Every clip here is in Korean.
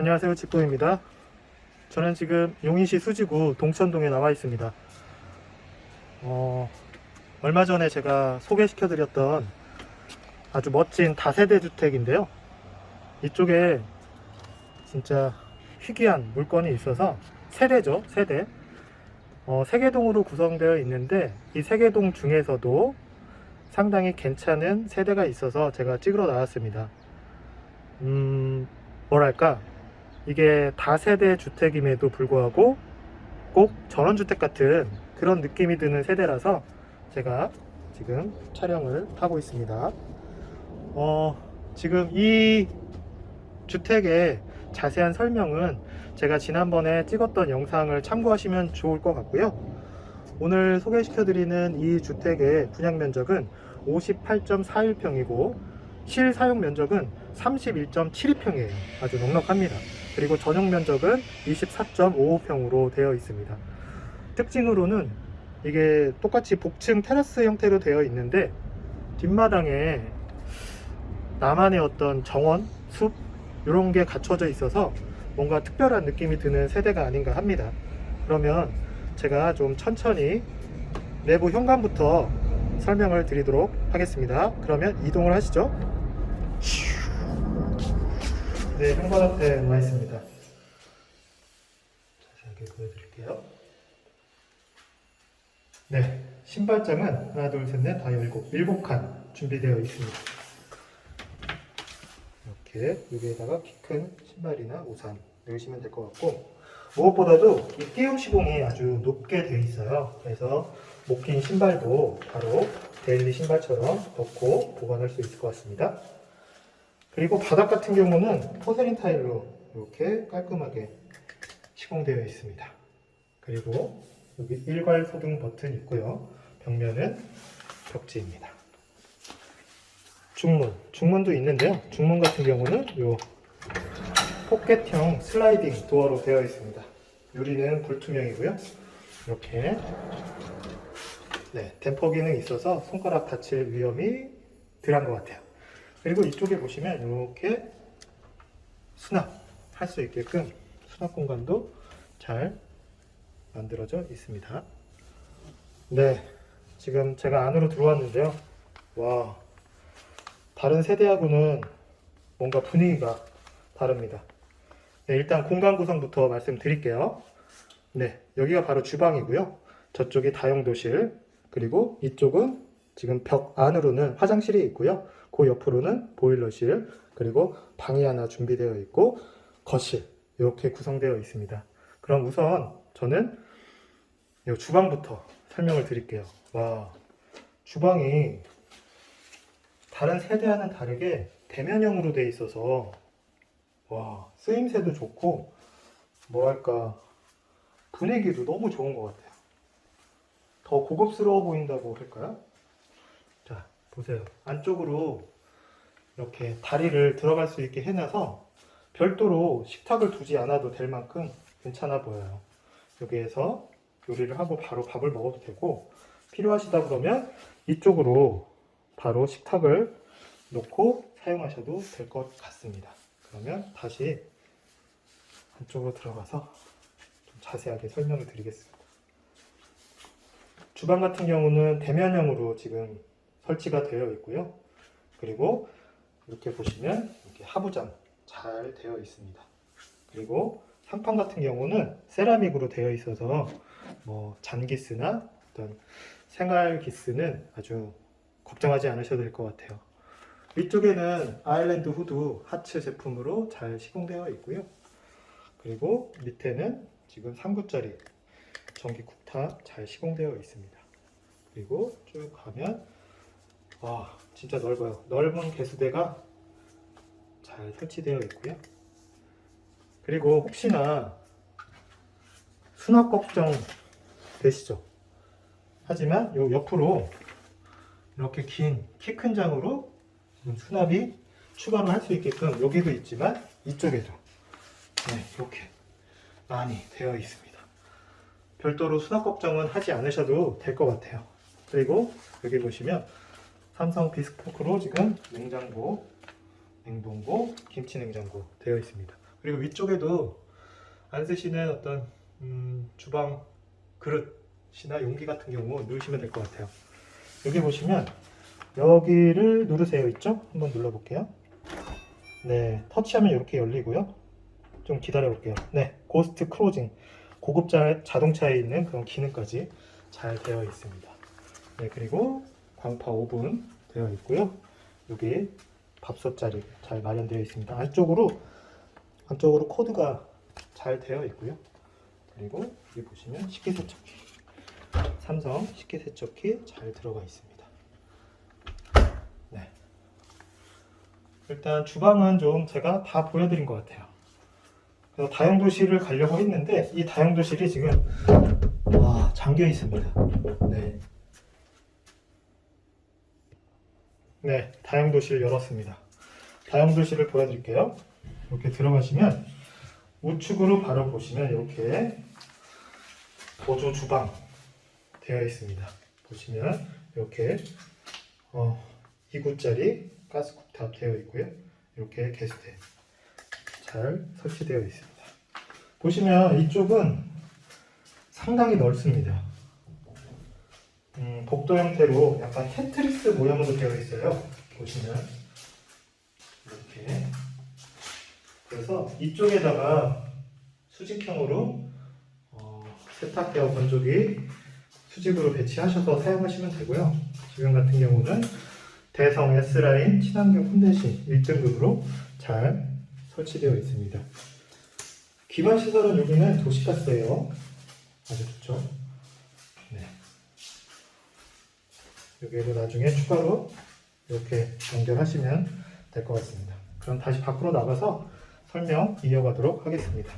안녕하세요 직보입니다. 저는 지금 용인시 수지구 동천동에 나와 있습니다. 어, 얼마 전에 제가 소개시켜 드렸던 아주 멋진 다세대 주택인데요. 이쪽에 진짜 희귀한 물건이 있어서 세대죠 세대. 어, 세개동으로 구성되어 있는데 이 세개동 중에서도 상당히 괜찮은 세대가 있어서 제가 찍으러 나왔습니다. 음 뭐랄까 이게 다세대 주택임에도 불구하고 꼭 전원주택 같은 그런 느낌이 드는 세대라서 제가 지금 촬영을 하고 있습니다. 어, 지금 이 주택의 자세한 설명은 제가 지난번에 찍었던 영상을 참고하시면 좋을 것 같고요. 오늘 소개시켜드리는 이 주택의 분양 면적은 58.41평이고 실사용 면적은 31.72평이에요. 아주 넉넉합니다. 그리고 전용 면적은 24.55평으로 되어 있습니다. 특징으로는 이게 똑같이 복층 테라스 형태로 되어 있는데 뒷마당에 나만의 어떤 정원, 숲 이런 게 갖춰져 있어서 뭔가 특별한 느낌이 드는 세대가 아닌가 합니다. 그러면 제가 좀 천천히 내부 현관부터 설명을 드리도록 하겠습니다. 그러면 이동을 하시죠. 네, 현관 앞에 와 있습니다. 자세하게 보여드릴게요. 네, 신발장은 하나, 둘, 셋, 넷, 다 일곱, 일곱 칸 준비되어 있습니다. 이렇게 여기에다가 키 큰 신발이나 우산 넣으시면 될 것 같고 무엇보다도 이 띄움 시공이 아주 높게 되어 있어요. 그래서 목긴 신발도 바로 데일리 신발처럼 넣고 보관할 수 있을 것 같습니다. 그리고 바닥 같은 경우는 포세린 타일로 이렇게 깔끔하게 시공되어 있습니다. 그리고 여기 일괄 소등 버튼 있고요. 벽면은 벽지입니다. 중문, 중문도 있는데요. 중문 같은 경우는 요 포켓형 슬라이딩 도어로 되어 있습니다. 유리는 불투명이고요. 이렇게 네, 댐퍼 기능이 있어서 손가락 다칠 위험이 덜한 것 같아요. 그리고 이쪽에 보시면 이렇게 수납 할 수 있게끔 수납 공간도 잘 만들어져 있습니다. 네, 지금 제가 안으로 들어왔는데요. 와, 다른 세대하고는 뭔가 분위기가 다릅니다. 네, 일단 공간 구성부터 말씀드릴게요. 네, 여기가 바로 주방이고요. 저쪽이 다용도실, 그리고 이쪽은 지금 벽 안으로는 화장실이 있고요. 그 옆으로는 보일러실, 그리고 방이 하나 준비되어 있고, 거실, 이렇게 구성되어 있습니다. 그럼 우선 저는 이 주방부터 설명을 드릴게요. 와, 주방이 다른 세대와는 다르게 대면형으로 되어 있어서, 와, 쓰임새도 좋고, 뭐랄까, 분위기도 너무 좋은 것 같아요. 더 고급스러워 보인다고 할까요? 자, 보세요. 안쪽으로 이렇게 다리를 들어갈 수 있게 해놔서 별도로 식탁을 두지 않아도 될 만큼 괜찮아 보여요. 여기에서 요리를 하고 바로 밥을 먹어도 되고 필요하시다 그러면 이쪽으로 바로 식탁을 놓고 사용하셔도 될 것 같습니다. 그러면 다시 안쪽으로 들어가서 좀 자세하게 설명을 드리겠습니다. 주방 같은 경우는 대면형으로 지금 설치가 되어 있고요. 그리고 이렇게 보시면 이렇게 하부장 잘 되어 있습니다. 그리고 상판 같은 경우는 세라믹으로 되어 있어서 뭐 잔기스나 어떤 생활 기스는 아주 걱정하지 않으셔도 될 것 같아요. 위쪽에는 아일랜드 후드 하츠 제품으로 잘 시공되어 있고요. 그리고 밑에는 지금 3구짜리 전기 쿡탑 잘 시공되어 있습니다. 그리고 쭉 가면 와 진짜 넓어요. 넓은 개수대가 잘 설치되어 있고요. 그리고 혹시나 수납 걱정 되시죠? 하지만 요 옆으로 이렇게 긴 키 큰 장으로 수납이 추가로 할 수 있게끔 여기도 있지만 이쪽에도 네, 이렇게 많이 되어 있습니다. 별도로 수납 걱정은 하지 않으셔도 될 것 같아요. 그리고 여기 보시면 삼성 비스포크로 지금 냉장고, 냉동고, 김치 냉장고 되어 있습니다. 그리고 위쪽에도 안 쓰시는 어떤 음, 주방 그릇이나 용기 같은 경우 누르시면 될 것 같아요. 여기 보시면 여기를 누르세요 있죠? 한번 눌러볼게요. 네, 터치하면 이렇게 열리고요. 좀 기다려 볼게요. 네, 고스트 크로징 고급 자, 자동차에 있는 그런 기능까지 잘 되어 있습니다. 네, 그리고 광파 오븐 되어 있고요. 여기 밥솥 자리 잘 마련되어 있습니다. 안쪽으로 안쪽으로 코드가 잘 되어 있고요. 그리고 여기 보시면 식기세척기 삼성 식기세척기 잘 들어가 있습니다. 네. 일단 주방은 좀 제가 다 보여드린 것 같아요. 그래서 다용도실을 가려고 했는데 이 다용도실이 지금 와 잠겨 있습니다. 네. 네, 다용도실 열었습니다. 다용도실을 보여드릴게요. 이렇게 들어가시면 우측으로 바로 보시면 이렇게 보조 주방 되어 있습니다. 보시면 이렇게 어, 2구짜리 가스 쿡탑 되어 있고요. 이렇게 게스트 잘 설치되어 있습니다. 보시면 이쪽은 상당히 넓습니다. 음, 복도 형태로 약간 테트리스 모양으로 되어 있어요. 보시면 이렇게 그래서 이쪽에다가 수직형으로 어, 세탁기와 건조기 수직으로 배치하셔서 사용하시면 되고요. 지금 같은 경우는 대성 S라인 친환경 콘덴싱 1등급으로 잘 설치되어 있습니다. 기반 시설은 여기는 도시가스예요. 아주 좋죠. 네. 여기에도 나중에 추가로 이렇게 연결하시면 될 것 같습니다. 그럼 다시 밖으로 나가서 설명 이어가도록 하겠습니다.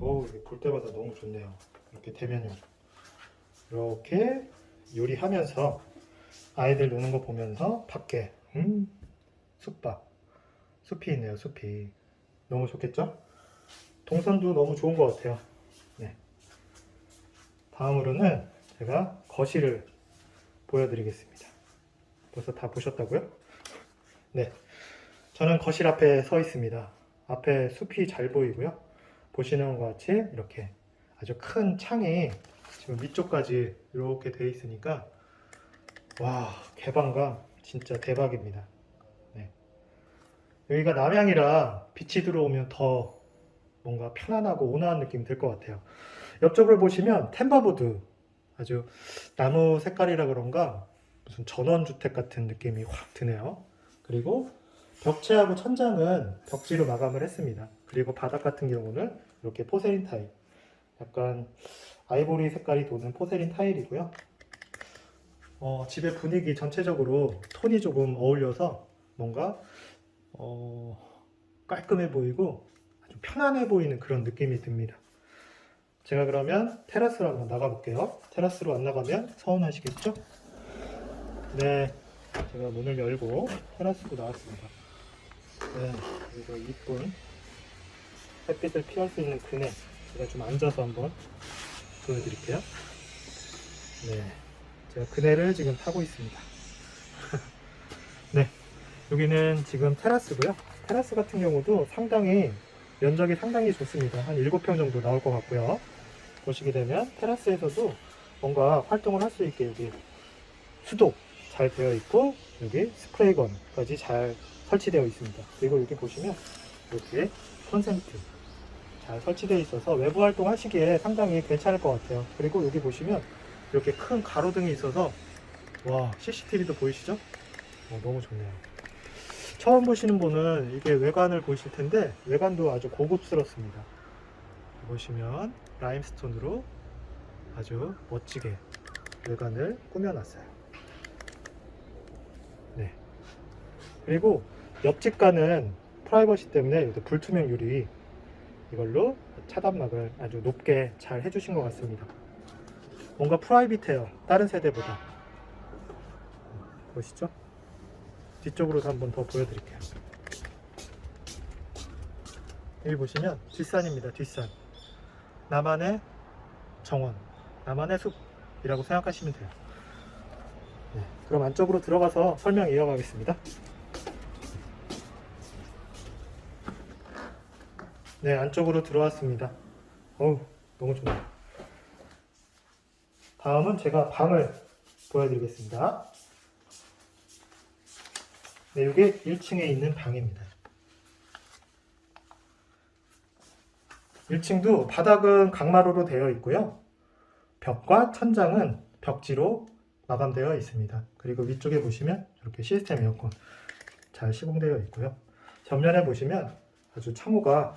오, 이게 볼 때마다 너무 좋네요. 이렇게 대면으로. 이렇게 요리하면서 아이들 노는 거 보면서 밖에 음, 숲밥 숲이 있네요. 숲이 너무 좋겠죠? 동선도 너무 좋은 것 같아요. 네. 다음으로는 제가 거실을 보여드리겠습니다. 벌써 다 보셨다고요? 네. 저는 거실 앞에 서 있습니다. 앞에 숲이 잘 보이고요. 보시는 것 같이 이렇게 아주 큰 창이 지금 위쪽까지 이렇게 돼 있으니까 와 개방감 진짜 대박입니다. 네. 여기가 남향이라 빛이 들어오면 더 뭔가 편안하고 온화한 느낌이 들 것 같아요. 옆쪽을 보시면 템바보드 아주 나무 색깔이라 그런가 무슨 전원주택 같은 느낌이 확 드네요. 그리고 벽체하고 천장은 벽지로 마감을 했습니다. 그리고 바닥 같은 경우는 이렇게 포세린 타일, 약간 아이보리 색깔이 도는 포세린 타일이고요. 어, 집의 분위기 전체적으로 톤이 조금 어울려서 뭔가 어, 깔끔해 보이고 아주 편안해 보이는 그런 느낌이 듭니다. 제가 그러면 테라스로 한번 나가볼게요. 테라스로 안 나가면 서운하시겠죠? 네, 제가 문을 열고 테라스로 나왔습니다. 네, 그리고 이쁜 햇빛을 피할 수 있는 그네 제가 좀 앉아서 한번 보여드릴게요. 네, 제가 그네를 지금 타고 있습니다. 네, 여기는 지금 테라스고요. 테라스 같은 경우도 상당히 면적이 상당히 좋습니다. 한 7평 정도 나올 것 같고요. 보시게 되면 테라스에서도 뭔가 활동을 할 수 있게 여기 수도 잘 되어 있고 여기 스프레이건까지 잘 설치되어 있습니다. 그리고 여기 보시면 이렇게 콘센트 잘 설치되어 있어서 외부 활동 하시기에 상당히 괜찮을 것 같아요. 그리고 여기 보시면 이렇게 큰 가로등이 있어서 와 CCTV도 보이시죠? 어, 너무 좋네요. 처음 보시는 분은 이게 외관을 보실 텐데 외관도 아주 고급스럽습니다. 보시면 라임스톤으로 아주 멋지게 외관을 꾸며놨어요. 네. 그리고 옆집과는 프라이버시 때문에 불투명 유리 이걸로 차단막을 아주 높게 잘 해주신 것 같습니다. 뭔가 프라이빗해요. 다른 세대보다. 보시죠? 뒤쪽으로도 한번 더 보여드릴게요. 여기 보시면 뒷산입니다. 뒷산. 나만의 정원, 나만의 숲이라고 생각하시면 돼요. 네, 그럼 안쪽으로 들어가서 설명 이어가겠습니다. 네, 안쪽으로 들어왔습니다. 어우, 너무 좋네요. 다음은 제가 방을 보여드리겠습니다. 네, 이게 1층에 있는 방입니다. 1층도 바닥은 강마루로 되어 있고요. 벽과 천장은 벽지로 마감되어 있습니다. 그리고 위쪽에 보시면 이렇게 시스템 에어컨 잘 시공되어 있고요. 전면에 보시면 아주 창호가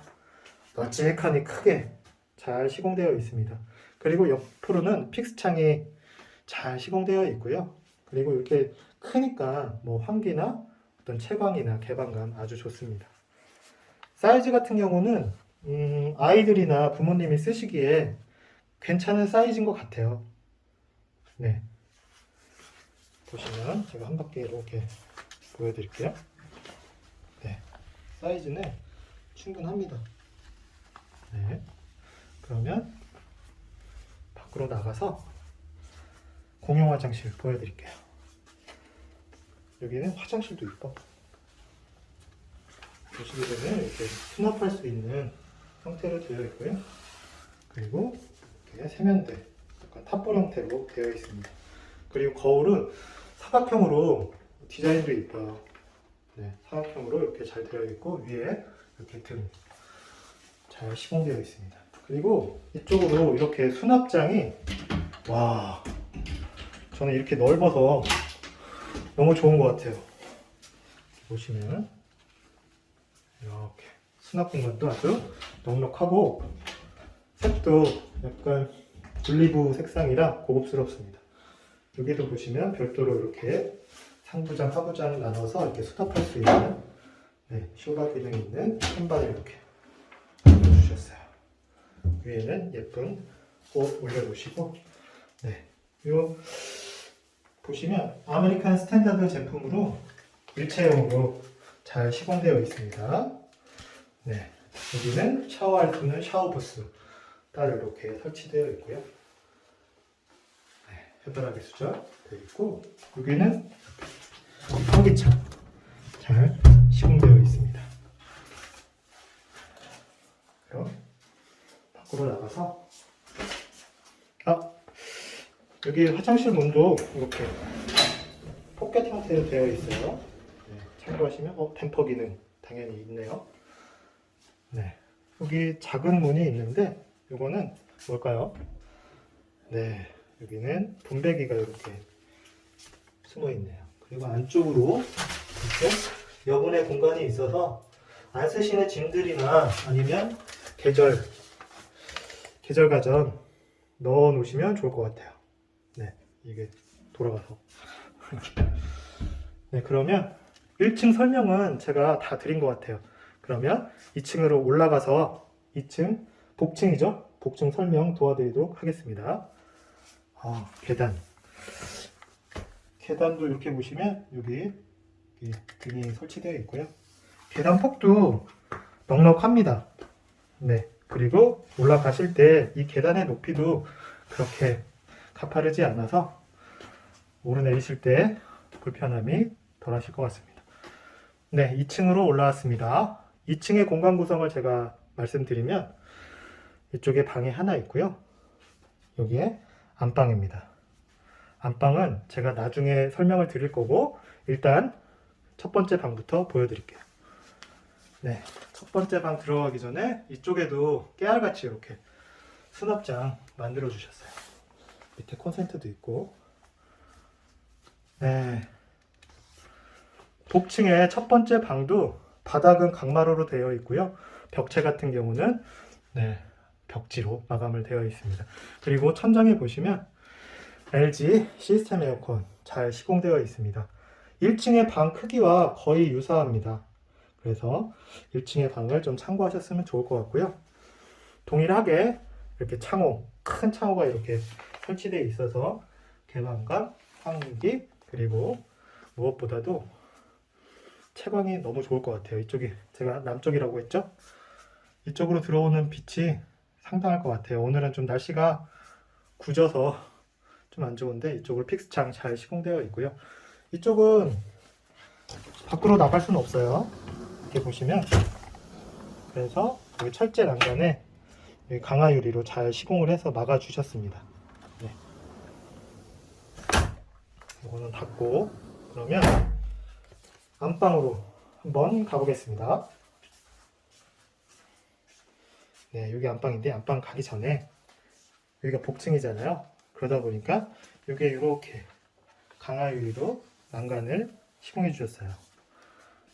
널찍하니 크게 잘 시공되어 있습니다. 그리고 옆으로는 픽스 창이 잘 시공되어 있고요. 그리고 이렇게 크니까 뭐 환기나 어떤 채광이나 개방감 아주 좋습니다. 사이즈 같은 경우는 음, 아이들이나 부모님이 쓰시기에 괜찮은 사이즈인 것 같아요. 네. 보시면 제가 한 바퀴 이렇게 보여드릴게요. 네. 사이즈는 충분합니다. 네. 그러면 밖으로 나가서 공용 화장실 보여드릴게요. 여기는 화장실도 있고 보시게 되면 이렇게 수납할 수 있는 형태로 되어 있고요. 그리고 이렇게 세면대, 약간 탑볼 형태로 되어 있습니다. 그리고 거울은 사각형으로 디자인도 이뻐요. 네, 사각형으로 이렇게 잘 되어 있고 위에 이렇게 등 잘 시공되어 있습니다. 그리고 이쪽으로 이렇게 수납장이 와 저는 이렇게 넓어서 너무 좋은 것 같아요. 보시면 이렇게 수납 공간도 아주 넉넉하고 색도 약간 올리브 색상이라 고급스럽습니다. 여기도 보시면 별도로 이렇게 상부장, 하부장을 나눠서 이렇게 수납할 수 있는 네, 쇼바 기능 있는 신발을 이렇게 주셨어요. 위에는 예쁜 옷 올려놓으시고 네, 요 보시면 아메리칸 스탠다드 제품으로 일체형으로 잘 시공되어 있습니다. 네, 여기는 샤워할 수 있는 샤워 부스 따로 이렇게 설치되어 있고요. 네, 해바라기 수저 되어 있고 여기는 환기창 잘 시공되어 있습니다. 그럼 밖으로 나가서 아 여기 화장실 문도 이렇게 포켓 형태로 되어 있어요. 네, 참고하시면 어 템퍼 기능 당연히 있네요. 네 여기 작은 문이 있는데 이거는 뭘까요? 네 여기는 분배기가 이렇게 숨어 있네요. 그리고 안쪽으로 이렇게 여분의 공간이 있어서 안 쓰시는 짐들이나 아니면 계절 계절 가전 넣어 놓으시면 좋을 것 같아요. 네, 이게 돌아가서. 네, 그러면 1층 설명은 제가 다 드린 것 같아요. 그러면 2층으로 올라가서 2층 복층이죠? 복층 설명 도와드리도록 하겠습니다. 아, 계단. 계단도 이렇게 보시면 여기 이 등이 설치되어 있고요. 계단 폭도 넉넉합니다. 네. 그리고 올라가실 때 이 계단의 높이도 그렇게 가파르지 않아서 오르내리실 때 불편함이 덜 하실 것 같습니다. 네, 2층으로 올라왔습니다. 2층의 공간 구성을 제가 말씀드리면 이쪽에 방이 하나 있고요. 여기에 안방입니다. 안방은 제가 나중에 설명을 드릴 거고 일단 첫 번째 방부터 보여드릴게요. 네, 첫 번째 방 들어가기 전에 이쪽에도 깨알같이 이렇게 수납장 만들어 주셨어요. 밑에 콘센트도 있고. 네. 복층의 첫 번째 방도 바닥은 강마루로 되어 있고요. 벽체 같은 경우는 네, 벽지로 마감을 되어 있습니다. 그리고 천장에 보시면 LG 시스템 에어컨 잘 시공되어 있습니다. 1층의 방 크기와 거의 유사합니다. 그래서 1층의 방을 좀 참고하셨으면 좋을 것 같고요. 동일하게 이렇게 창호, 큰 창호가 이렇게 설치되어 있어서 개방감, 환기, 그리고 무엇보다도 채광이 너무 좋을 것 같아요. 이쪽이 제가 남쪽이라고 했죠? 이쪽으로 들어오는 빛이 상당할 것 같아요. 오늘은 좀 날씨가 굳어서 좀 안 좋은데 이쪽으로 픽스창 잘 시공되어 있고요. 이쪽은 밖으로 나갈 수는 없어요. 이렇게 보시면 그래서 여기 철제 난간에 여기 강화 유리로 잘 시공을 해서 막아 주셨습니다. 네. 이거는 닫고 그러면 안방으로 한번 가보겠습니다. 네, 여기 안방인데 안방 가기 전에 여기가 복층이잖아요. 그러다 보니까 여기에 이렇게 강화 유리로 난간을 시공해 주셨어요.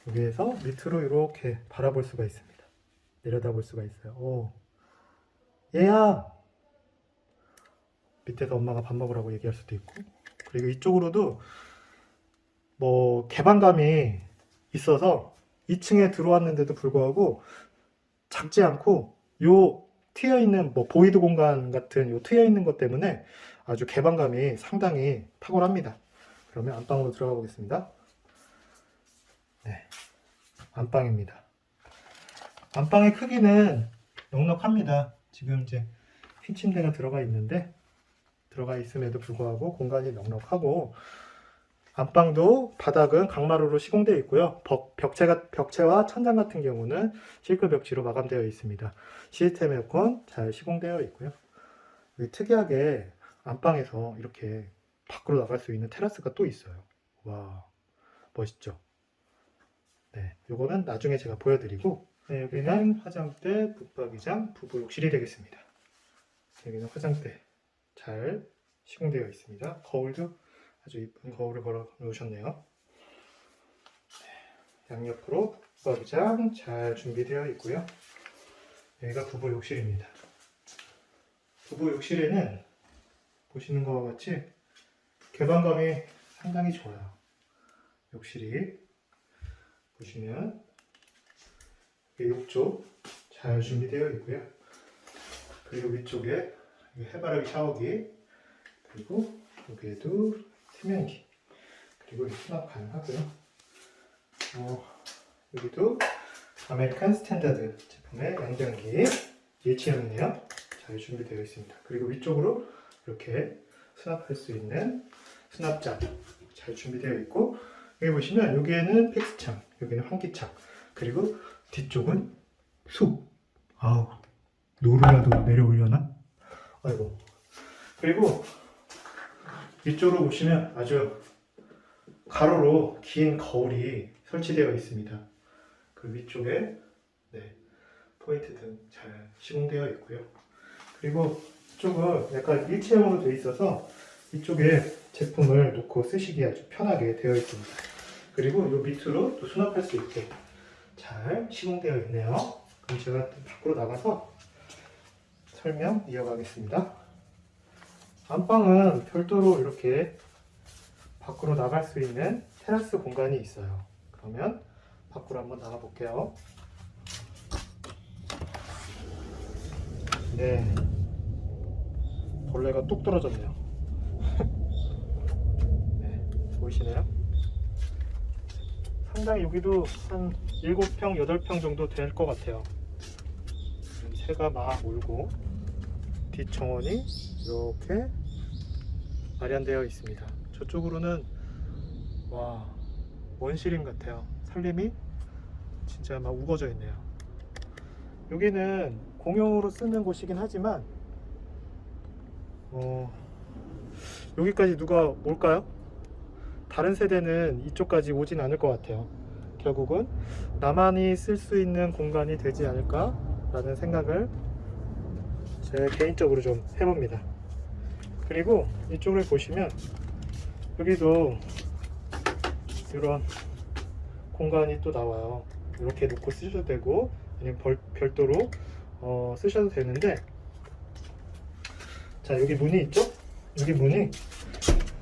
여기에서 밑으로 이렇게 바라볼 수가 있습니다. 내려다 볼 수가 있어요. 오. 얘야! 밑에서 엄마가 밥 먹으라고 얘기할 수도 있고. 그리고 이쪽으로도 뭐 개방감이 있어서 2층에 들어왔는데도 불구하고 작지 않고 요 트여 있는 뭐 보이드 공간 같은 요 트여 있는 것 때문에 아주 개방감이 상당히 탁월합니다. 그러면 안방으로 들어가 보겠습니다. 네. 안방입니다. 안방의 크기는 넉넉합니다. 지금 이제 흰 침대가 들어가 있는데 들어가 있음에도 불구하고 공간이 넉넉하고 안방도 바닥은 강마루로 시공되어 있고요. 벽, 벽체가, 벽체와 천장 같은 경우는 실크 벽지로 마감되어 있습니다. 시스템 에어컨 잘 시공되어 있고요. 특이하게 안방에서 이렇게 밖으로 나갈 수 있는 테라스가 또 있어요. 와, 멋있죠? 네, 요거는 나중에 제가 보여드리고, 네, 여기는 화장대, 붙박이장, 부부 욕실이 되겠습니다. 여기는 화장대 잘 시공되어 있습니다. 거울도 아주 이쁜 거울을 걸어 놓으셨네요. 네, 양옆으로 붙박이장 잘 준비되어 있고요. 여기가 부부 욕실입니다. 부부 욕실에는 보시는 것과 같이 개방감이 상당히 좋아요. 욕실이 보시면 욕조 잘 준비되어 있고요. 그리고 위쪽에 해바라기 샤워기 그리고 여기에도 세면기 그리고 수납 가능하고요. 어, 여기도 아메리칸 스탠다드 제품의 양변기 일체형이네요. 잘 준비되어 있습니다. 그리고 위쪽으로 이렇게 수납할 수 있는 수납장 잘 준비되어 있고 여기 보시면 여기에는 팩스창, 여기는 환기창, 그리고 뒤쪽은 숲. 아우 노루라도 내려오려나? 아이고. 그리고 위쪽으로 보시면 아주 가로로 긴 거울이 설치되어 있습니다. 그 위쪽에 네, 포인트 등 잘 시공되어 있고요. 그리고 이쪽은 약간 일체형으로 되어 있어서 이쪽에 제품을 놓고 쓰시기 아주 편하게 되어 있습니다. 그리고 이 밑으로 또 수납할 수 있게 잘 시공되어 있네요. 그럼 제가 또 밖으로 나가서 설명 이어가겠습니다. 안방은 별도로 이렇게 밖으로 나갈 수 있는 테라스 공간이 있어요. 그러면 밖으로 한번 나가 볼게요. 네. 벌레가 뚝 떨어졌네요. 네. 보이시나요? 상당히 여기도 한 7평, 8평 정도 될 것 같아요. 새가 막 울고 뒷정원이 이렇게 마련되어 있습니다. 저쪽으로는 와 원시림 같아요. 살림이 진짜 막 우거져 있네요. 여기는 공용으로 쓰는 곳이긴 하지만 어, 여기까지 누가 올까요? 다른 세대는 이쪽까지 오진 않을 것 같아요. 결국은 나만이 쓸 수 있는 공간이 되지 않을까라는 생각을 제 개인적으로 좀 해봅니다. 그리고 이쪽을 보시면 여기도 이런 공간이 또 나와요. 이렇게 놓고 쓰셔도 되고 아니면 벌- 별도로 어, 쓰셔도 되는데 자 여기 문이 있죠? 여기 문이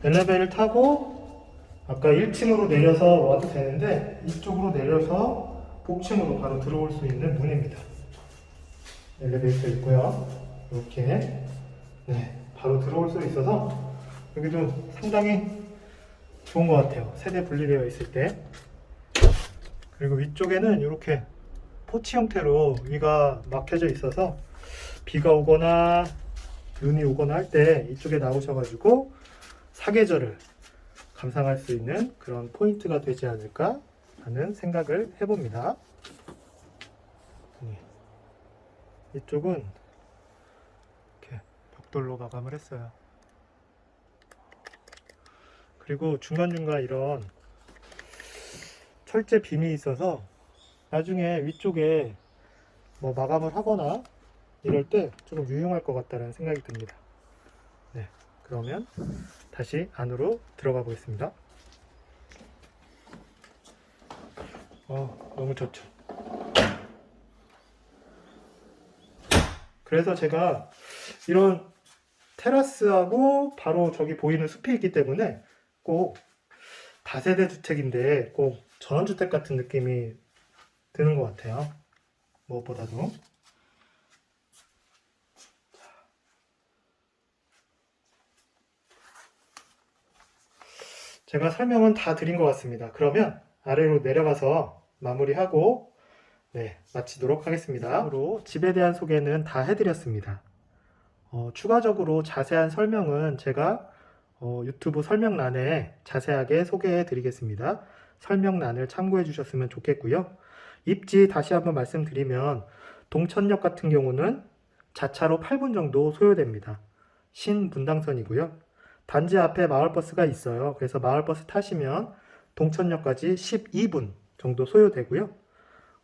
엘리베이터를 타고 아까 1층으로 내려서 와도 되는데 이쪽으로 내려서 복층으로 바로 들어올 수 있는 문입니다. 엘리베이터 있고요. 이렇게 네 바로 들어올 수 있어서 여기도 상당히 좋은 것 같아요. 세대 분리되어 있을 때 그리고 위쪽에는 이렇게 포치 형태로 위가 막혀져 있어서 비가 오거나 눈이 오거나 할 때 이쪽에 나오셔가지고 사계절을 감상할 수 있는 그런 포인트가 되지 않을까 하는 생각을 해봅니다. 네. 이쪽은 돌로 마감을 했어요. 그리고 중간중간 이런 철제 빔이 있어서 나중에 위쪽에 뭐 마감을 하거나 이럴 때 조금 유용할 것 같다는 생각이 듭니다. 네, 그러면 다시 안으로 들어가 보겠습니다. 어, 너무 좋죠. 그래서 제가 이런 테라스하고 바로 저기 보이는 숲이 있기 때문에 꼭 다세대 주택인데 꼭 전원주택 같은 느낌이 드는 것 같아요. 무엇보다도. 제가 설명은 다 드린 것 같습니다. 그러면 아래로 내려가서 마무리하고 네, 마치도록 하겠습니다. 다음으로 집에 대한 소개는 다 해드렸습니다. 어, 추가적으로 자세한 설명은 제가 어, 유튜브 설명란에 자세하게 소개해 드리겠습니다. 설명란을 참고해 주셨으면 좋겠고요. 입지 다시 한번 말씀드리면 동천역 같은 경우는 자차로 8분 정도 소요됩니다. 신분당선이고요. 단지 앞에 마을버스가 있어요. 그래서 마을버스 타시면 동천역까지 12분 정도 소요되고요.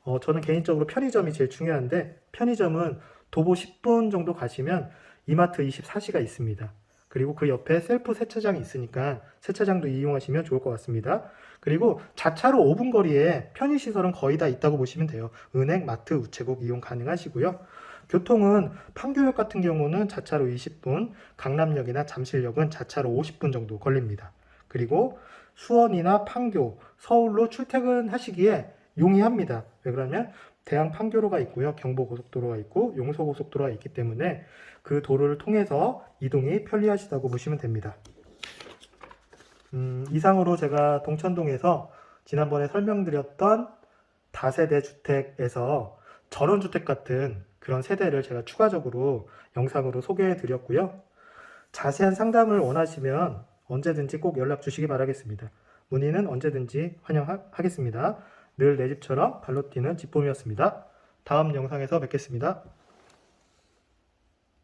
어, 저는 개인적으로 편의점이 제일 중요한데 편의점은 도보 10분 정도 가시면 이마트 24시가 있습니다. 그리고 그 옆에 셀프 세차장이 있으니까 세차장도 이용하시면 좋을 것 같습니다. 그리고 자차로 5분 거리에 편의시설은 거의 다 있다고 보시면 돼요. 은행, 마트, 우체국 이용 가능하시고요. 교통은 판교역 같은 경우는 자차로 20분, 강남역이나 잠실역은 자차로 50분 정도 걸립니다. 그리고 수원이나 판교, 서울로 출퇴근하시기에 용이합니다. 왜 그러냐면 대항 판교로가 있고요. 경부고속도로가 있고 용서고속도로가 있기 때문에 그 도로를 통해서 이동이 편리하시다고 보시면 됩니다. 음, 이상으로 제가 동천동에서 지난번에 설명드렸던 다세대 주택에서 전원주택 같은 그런 세대를 제가 추가적으로 영상으로 소개해 드렸고요. 자세한 상담을 원하시면 언제든지 꼭 연락 주시기 바라겠습니다. 문의는 언제든지 환영하겠습니다. 늘 내 집처럼 발로 뛰는 집봄이었습니다. 다음 영상에서 뵙겠습니다.